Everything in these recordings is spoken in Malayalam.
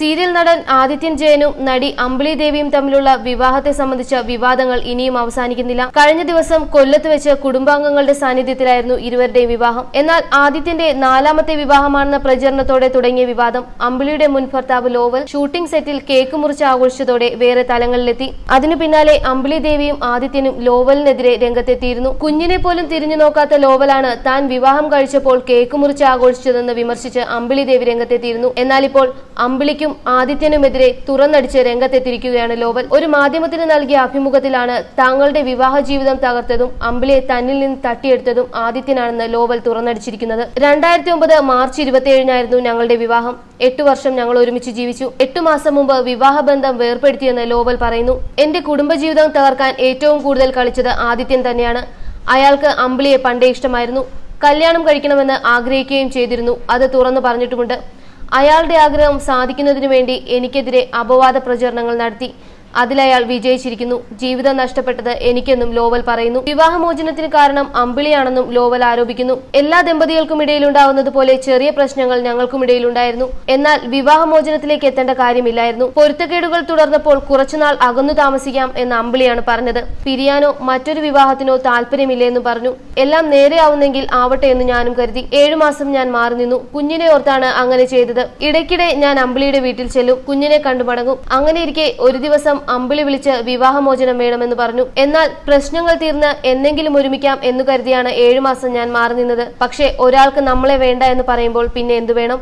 സീരിയൽ നടൻ ആദിത്യൻ ജയനും നടി അമ്പിളി ദേവിയും തമ്മിലുള്ള വിവാഹത്തെ സംബന്ധിച്ച വിവാദങ്ങൾ ഇനിയും അവസാനിക്കുന്നില്ല. കഴിഞ്ഞ ദിവസം കൊല്ലത്ത് വെച്ച് കുടുംബാംഗങ്ങളുടെ സാന്നിധ്യത്തിലായിരുന്നു ഇരുവരുടെയും വിവാഹം. എന്നാൽ ആദിത്യന്റെ നാലാമത്തെ വിവാഹമാണെന്ന പ്രചരണത്തോടെ തുടങ്ങിയ വിവാദം അമ്പിളിയുടെ മുൻ ഭർത്താവ് ലോവൽ ഷൂട്ടിംഗ് സെറ്റിൽ കേക്ക് മുറിച്ച് ആഘോഷിച്ചതോടെ വേറെ തലങ്ങളിലെത്തി. അതിനു പിന്നാലെ അമ്പിളി ദേവിയും ആദിത്യനും ലോവലിനെതിരെ രംഗത്തെത്തിയിരുന്നു. കുഞ്ഞിനെ പോലും തിരിഞ്ഞു നോക്കാത്ത ലോവലാണ് താൻ വിവാഹം കഴിച്ചപ്പോൾ കേക്ക് മുറിച്ച് ആഘോഷിച്ചതെന്ന് വിമർശിച്ച് അമ്പിളി ദേവി രംഗത്തെത്തിയിരുന്നു. എന്നാൽ ഇപ്പോൾ അമ്പിളിക്കും ആദിത്യനുമെതിരെ തുറന്നടിച്ച് രംഗത്തെത്തിയിരിക്കുകയാണ് ലോവൽ. ഒരു മാധ്യമത്തിന് നൽകിയ അഭിമുഖത്തിലാണ് താങ്കളുടെ വിവാഹ ജീവിതം തകർത്തതും അമ്പിളിയെ തന്നിൽ നിന്ന് തട്ടിയെടുത്തതും ആദിത്യനാണെന്ന് ലോവൽ തുറന്നടിച്ചിരിക്കുന്നത്. രണ്ടായിരത്തി ഒമ്പത് മാർച്ച് ഇരുപത്തിയേഴിനായിരുന്നു ഞങ്ങളുടെ വിവാഹം. എട്ടു വർഷം ഞങ്ങൾ ഒരുമിച്ച് ജീവിച്ചു. എട്ടു മാസം മുമ്പ് വിവാഹബന്ധം വേർപ്പെടുത്തിയെന്ന് ലോവൽ പറയുന്നു. എന്റെ കുടുംബജീവിതം തകർക്കാൻ ഏറ്റവും കൂടുതൽ കളിച്ചത് ആദിത്യൻ തന്നെയാണ്. അയാൾക്ക് അമ്പിളിയെ പണ്ടേ ഇഷ്ടമായിരുന്നു. കല്യാണം കഴിക്കണമെന്ന് ആഗ്രഹിക്കുകയും ചെയ്തിരുന്നു. അത് തുറന്നു പറഞ്ഞിട്ടുമുണ്ട്. അയാളുടെ ആഗ്രഹം സാധിക്കുന്നതിനു വേണ്ടി എനിക്കെതിരെ അപവാദ പ്രചരണങ്ങൾ നടത്തി. അതിലയാൾ വിജയിച്ചിരിക്കുന്നു. ജീവിതം നഷ്ടപ്പെട്ടത് എനിക്കെന്നും ലോവൽ പറയുന്നു. വിവാഹമോചനത്തിന് കാരണം അമ്പിളിയാണെന്നും ലോവൽ ആരോപിക്കുന്നു. എല്ലാ ദമ്പതികൾക്കും ഇടയിലുണ്ടാവുന്നത് പോലെ ചെറിയ പ്രശ്നങ്ങൾ ഞങ്ങൾക്കും ഇടയിലുണ്ടായിരുന്നു. എന്നാൽ വിവാഹമോചനത്തിലേക്ക് എത്തേണ്ട കാര്യമില്ലായിരുന്നു. പൊരുത്തക്കേടുകൾ തുടർന്നപ്പോൾ കുറച്ചുനാൾ അകന്നു താമസിക്കാം എന്ന് അമ്പിളിയാണ് പറഞ്ഞത്. പിരിയാനോ മറ്റൊരു വിവാഹത്തിനോ താല്പര്യമില്ലെന്നും പറഞ്ഞു. എല്ലാം നേരെയാവുന്നെങ്കിൽ ആവട്ടെ എന്ന് ഞാനും കരുതി. ഏഴു മാസം ഞാൻ മാറി നിന്നു. കുഞ്ഞിനെ ഓർത്താണ് അങ്ങനെ ചെയ്തത്. ഇടയ്ക്കിടെ ഞാൻ അമ്പിളിയുടെ വീട്ടിൽ ചെല്ലും. കുഞ്ഞിനെ കണ്ടു മടങ്ങും. അങ്ങനെ ഇരിക്കെ ഒരു ദിവസം അമ്പിളി വിളിച്ച് വിവാഹമോചനം വേണമെന്ന് പറഞ്ഞു. എന്നാൽ പ്രശ്നങ്ങൾ തീർന്ന് എന്നെങ്കിലും ഒരുമിക്കാം എന്ന് കരുതിയാണ് ഏഴു മാസം ഞാൻ മാറി നിന്നത്. പക്ഷേ ഒരാൾക്ക് നമ്മളെ വേണ്ട എന്ന് പറയുമ്പോൾ പിന്നെ എന്തു വേണം?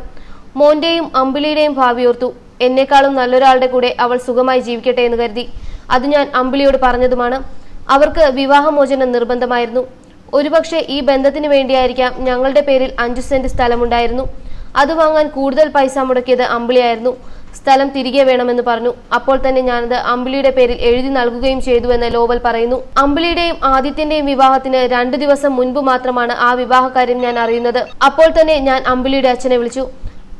മോന്റെയും അമ്പിളിയുടെയും ഭാവിയോർത്തു എന്നെക്കാളും നല്ലൊരാളുടെ കൂടെ അവൾ സുഖമായി ജീവിക്കട്ടെ എന്ന് കരുതി. അത് ഞാൻ അമ്പിളിയോട് പറഞ്ഞതുമാണ്. അവർക്ക് വിവാഹമോചനം നിർബന്ധമായിരുന്നു. ഒരുപക്ഷെ ഈ ബന്ധത്തിന് വേണ്ടിയായിരിക്കാം ഞങ്ങളുടെ പേരിൽ അഞ്ചു സെന്റ് സ്ഥലമുണ്ടായിരുന്നു. അത് വാങ്ങാൻ കൂടുതൽ പൈസ മുടക്കിയത് അമ്പിളിയായിരുന്നു. സ്ഥലം തിരികെ വേണമെന്ന് പറഞ്ഞു. അപ്പോൾ തന്നെ ഞാനത് അമ്പിളിയുടെ പേരിൽ എഴുതി നൽകുകയും ചെയ്തുവെന്ന് ലോവൽ പറയുന്നു. അമ്പിളിയുടെയും ആദിത്യന്റെയും വിവാഹത്തിന് രണ്ടു ദിവസം മുൻപ് മാത്രമാണ് ആ വിവാഹകാര്യം ഞാൻ അറിയുന്നത്. അപ്പോൾ തന്നെ ഞാൻ അമ്പിളിയുടെ അച്ഛനെ വിളിച്ചു.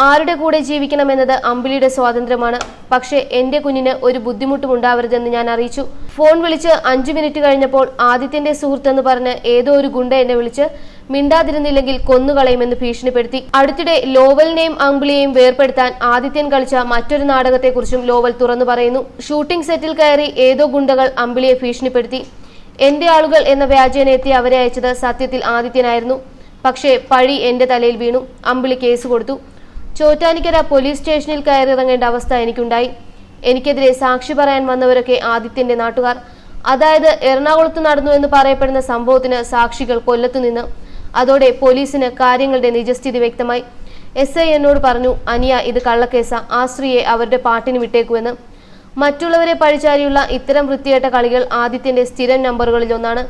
ആരുടെ കൂടെ ജീവിക്കണമെന്നത് അമ്പിളിയുടെ സ്വാതന്ത്ര്യമാണ്. പക്ഷേ എന്റെ കുഞ്ഞിന് ഒരു ബുദ്ധിമുട്ടും ഉണ്ടാവരുതെന്ന് ഞാൻ അറിയിച്ചു. ഫോൺ വിളിച്ച് അഞ്ചു മിനിറ്റ് കഴിഞ്ഞപ്പോൾ ആദിത്യന്റെ സുഹൃത്തെന്ന് പറഞ്ഞ് ഏതോ ഒരു ഗുണ്ട എന്നെ വിളിച്ച് മിണ്ടാതിരുന്നില്ലെങ്കിൽ കൊന്നുകളയുമെന്ന് ഭീഷണിപ്പെടുത്തി. അടുത്തിടെ ലോവലിനെയും അമ്പിളിയെയും വേർപെടുത്താൻ ആദിത്യൻ കളിച്ച മറ്റൊരു നാടകത്തെക്കുറിച്ചും ലോവൽ തുറന്നു പറയുന്നു. ഷൂട്ടിംഗ് സെറ്റിൽ കയറി ഏതോ ഗുണ്ടകൾ അമ്പിളിയെ ഭീഷണിപ്പെടുത്തി. എന്റെ ആളുകൾ എന്ന വ്യാജേന എത്തി അവരെ അയച്ചത് സത്യത്തിൽ ആദിത്യനായിരുന്നു. പക്ഷേ പഴി എന്റെ തലയിൽ വീണു. അമ്പിളി കേസ് കൊടുത്തു. ചോറ്റാനിക്കര പോലീസ് സ്റ്റേഷനിൽ കയറിയിറങ്ങേണ്ട അവസ്ഥ എനിക്കുണ്ടായി. എനിക്കെതിരെ സാക്ഷി പറയാൻ വന്നവരൊക്കെ ആദിത്യന്റെ നാട്ടുകാർ. അതായത് എറണാകുളത്ത് നടന്നു എന്ന് പറയപ്പെടുന്ന സംഭവത്തിന് സാക്ഷികൾ കൊല്ലത്തുനിന്ന് അതോടെ പോലീസിന് കാര്യങ്ങളുടെ നിജസ്ഥിതി വ്യക്തമായി. എസ് ഐ എന്നോട് പറഞ്ഞു അനിയ ഇത് കള്ളക്കേസ. ആ സ്ത്രീയെ അവരുടെ പാട്ടിന് വിട്ടേക്കുവെന്ന്. മറ്റുള്ളവരെ പഴിച്ചാരിയുള്ള ഇത്തരം വൃത്തികെട്ട കളികൾ ആദിത്യന്റെ സ്ഥിരം നമ്പറുകളിൽ ഒന്നാണ്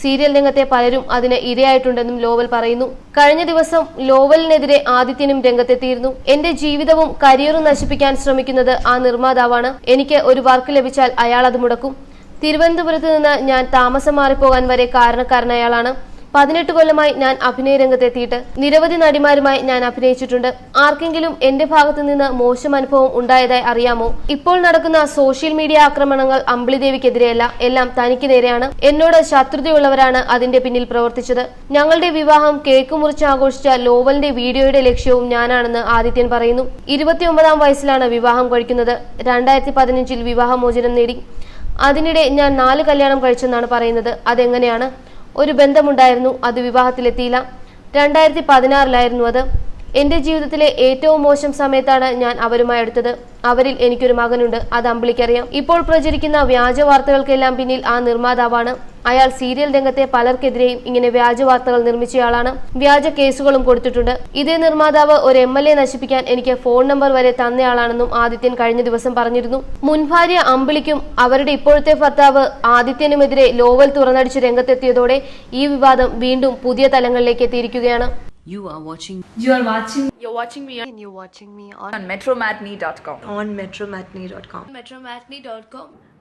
സീരിയൽ രംഗത്തെ പലരും അതിന് ഇരയായിട്ടുണ്ടെന്നും ലോവൽ പറയുന്നു. കഴിഞ്ഞ ദിവസം ലോവലിനെതിരെ ആദിത്യനും രംഗത്തെത്തിയിരുന്നു. എന്റെ ജീവിതവും കരിയറും നശിപ്പിക്കാൻ ശ്രമിക്കുന്നത് ആ നിർമ്മാതാവാണ്. എനിക്ക് ഒരു വർക്ക് ലഭിച്ചാൽ അയാൾ അത് മുടക്കും. തിരുവനന്തപുരത്ത് നിന്ന് ഞാൻ താമസം മാറിപ്പോകാൻ വരെ കാരണക്കാരൻ അയാളാണ് പതിനെട്ട് കൊല്ലമായി ഞാൻ അഭിനയ രംഗത്തെത്തിയിട്ട് നിരവധി നടിമാരുമായി ഞാൻ അഭിനയിച്ചിട്ടുണ്ട്. ആർക്കെങ്കിലും എന്റെ ഭാഗത്തു നിന്ന് മോശം അനുഭവം ഉണ്ടായതായി അറിയാമോ? ഇപ്പോൾ നടക്കുന്ന സോഷ്യൽ മീഡിയ ആക്രമണങ്ങൾ അമ്പിളിദേവിക്കെതിരെയല്ല എല്ലാം തനിക്ക് നേരെയാണ്. എന്നോട് ശത്രുതയുള്ളവരാണ് അതിന്റെ പിന്നിൽ പ്രവർത്തിച്ചത്. ഞങ്ങളുടെ വിവാഹം കേക്ക് മുറിച്ച് ആഘോഷിച്ച ലോവലിന്റെ വീഡിയോയുടെ ലക്ഷ്യവും ഞാനാണെന്ന് ആദിത്യൻ പറയുന്നു. ഇരുപത്തിയൊമ്പതാം വയസ്സിലാണ് വിവാഹം കഴിക്കുന്നത്. രണ്ടായിരത്തി പതിനഞ്ചിൽ വിവാഹമോചനം നേടി. അതിനിടെ ഞാൻ നാല് കല്യാണം കഴിച്ചെന്നാണ് പറയുന്നത്. അതെങ്ങനെയാണ്? ഒരു ബന്ധമുണ്ടായിരുന്നു. അത് വിവാഹത്തിലെത്തിയില്ല. രണ്ടായിരത്തി പതിനാറിലായിരുന്നു അത്. എന്റെ ജീവിതത്തിലെ ഏറ്റവും മോശം സമയത്താണ് ഞാൻ അവരുമായി എടുത്തത് അവരിൽ എനിക്കൊരു മകനുണ്ട്. അത് അമ്പിളിക്കറിയാം. ഇപ്പോൾ പ്രചരിക്കുന്ന വ്യാജ വാർത്തകൾക്കെല്ലാം പിന്നിൽ ആ നിർമ്മാതാവാണ്. അയാൾ സീരിയൽ രംഗത്തെ പലർക്കെതിരെയും ഇങ്ങനെ വ്യാജ വാർത്തകൾ നിർമ്മിച്ചയാളാണ്. വ്യാജ കേസുകളും കൊടുത്തിട്ടുണ്ട്. ഇതേ നിർമ്മാതാവ് ഒരു എം എൽ എ നശിപ്പിക്കാൻ എനിക്ക് ഫോൺ നമ്പർ വരെ തന്നയാളാണെന്നും ആദിത്യൻ കഴിഞ്ഞ ദിവസം പറഞ്ഞിരുന്നു. മുൻ ഭാര്യ അമ്പിളിക്കും അവരുടെ ഇപ്പോഴത്തെ ഭർത്താവ് ആദിത്യനുമെതിരെ ലോവൽ തുറന്നടിച്ച് രംഗത്തെത്തിയതോടെ ഈ വിവാദം വീണ്ടും പുതിയ തലങ്ങളിലേക്ക് എത്തിയിരിക്കുകയാണ്. You are watching You are watching You're watching me and you're watching me on on metromatney.com. on metromatney.com. metromatney.com